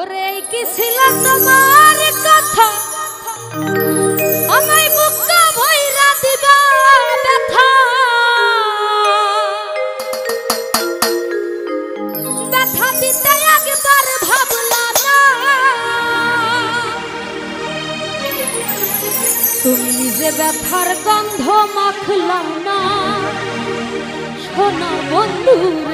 ওরে, কি তোমার কথা? আমায় বুকা ভইরা দিবা ব্যথা। ব্যথা দিতে একবার ভাবলা না। তুমি নিজে ব্যথার গন্ধ মাখলা না। শোনা বন্ধু রে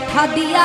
কথা দিয়া